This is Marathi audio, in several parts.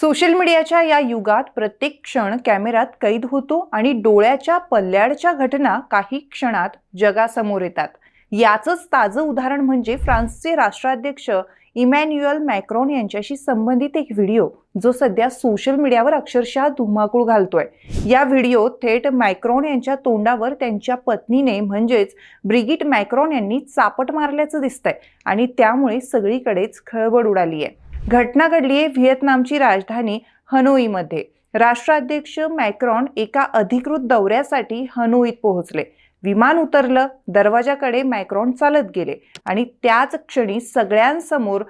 सोशल मीडियाच्या या युगात प्रत्येक क्षण कॅमेऱ्यात कैद होतो आणि डोळ्याच्या पल्ल्याडच्या घटना काही क्षणात जगासमोर येतात. याचंच ताजं उदाहरण म्हणजे फ्रान्सचे राष्ट्राध्यक्ष इमॅन्युअल मॅक्रॉन यांच्याशी संबंधित एक व्हिडिओ जो सध्या सोशल मीडियावर अक्षरशः धुमाकूळ घालतोय. या व्हिडिओत थेट मॅक्रॉन यांच्या तोंडावर त्यांच्या पत्नीने म्हणजेच ब्रिगिट मॅक्रॉन यांनी चापट मारल्याचं दिसतंय आणि त्यामुळे सगळीकडेच खळबळ उडाली आहे घटना घडली आहे व्हिएतनामची राजधानी हनोईमध्ये. राष्ट्राध्यक्ष मॅक्रॉन एका अधिकृत दौऱ्यासाठी हनोईत पोहोचले. विमान उतरलं दरवाजाकडे मॅक्रॉन चालत गेले आणि त्याच क्षणी सगळ्यांसमोर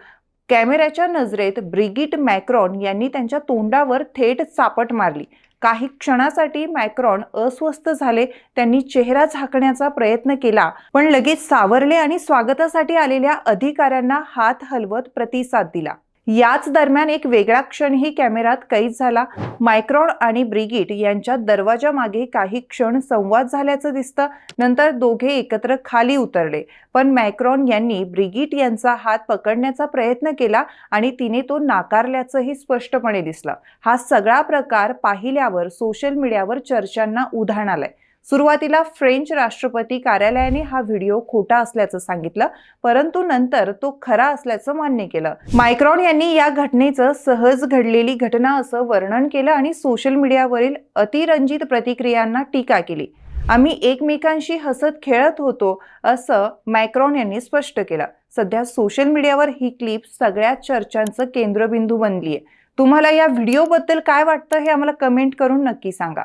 कॅमेऱ्याच्या नजरेत ब्रिगिट मॅक्रॉन यांनी त्यांच्या तोंडावर थेट चापट मारली. काही क्षणासाठी मॅक्रॉन अस्वस्थ झाले त्यांनी चेहरा झाकण्याचा प्रयत्न केला पण लगेच सावरले आणि स्वागतासाठी आलेल्या अधिकाऱ्यांना हात हलवत प्रतिसाद दिला. याच दरम्यान एक वेगळा क्षणही कॅमेऱ्यात कैद झाला. मायक्रॉन आणि ब्रिगिट यांच्या दरवाजामागे काही क्षण संवाद झाल्याचं दिसतं. नंतर दोघे एकत्र खाली उतरले. पण मॅक्रॉन यांनी ब्रिगिट यांचा हात पकडण्याचा प्रयत्न केला आणि तिने तो नाकारल्याचंही स्पष्टपणे दिसलं. हा सगळा प्रकार पाहिल्यावर सोशल मीडियावर चर्चांना उधाण आलंय. सुरुवातीला फ्रेंच राष्ट्रपती कार्यालयाने हा व्हिडिओ खोटा असल्याचं सांगितलं परंतु नंतर तो खरा असल्याचं मान्य केलं. मायक्रॉन यांनी या घटनेचं सहज घडलेली घटना असं वर्णन केलं आणि सोशल मीडियावरील अतिरंजित प्रतिक्रियांना टीका केली. आम्ही एकमेकांशी हसत खेळत होतो असं मॅक्रॉन यांनी स्पष्ट केलं. सध्या सोशल मीडियावर ही क्लिप सगळ्या चर्चांचं केंद्रबिंदू बनली आहे तुम्हाला या व्हिडिओबद्दल काय वाटतं हे आम्हाला कमेंट करून नक्की सांगा.